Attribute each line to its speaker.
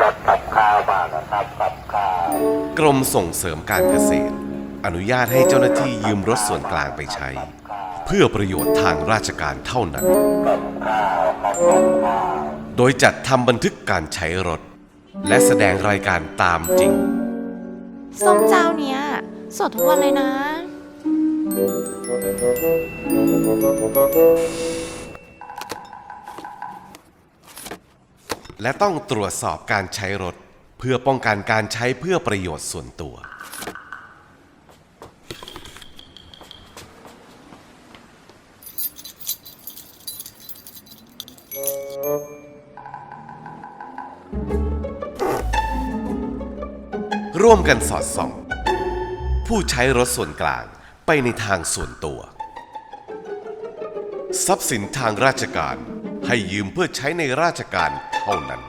Speaker 1: รถกับข้าวมานะครับกับข้าว
Speaker 2: กรมส่งเสริมการเกษตร อนุญาตให้เจ้าหน้าที่ยืมรถส่วนกลางไปใช้ เพื่อประโยชน์ทางราชการเท่านั้น โดยจัดทำบันทึกการใช้รถ และแสดงรายการตามจริง
Speaker 3: ส้มเจ้าเนี้ย สดทุกวันเลยนะ
Speaker 2: และต้องตรวจสอบการใช้รถ เพื่อป้องกันการใช้เพื่อประโยชน์ส่วนตัว ร่วมกันสอดส่อง ผู้ใช้รถส่วนกลางไปในทางส่วนตัว ทรัพย์สินทางราชการ ให้ยืมเพื่อใช้ในราชการเท่านั้น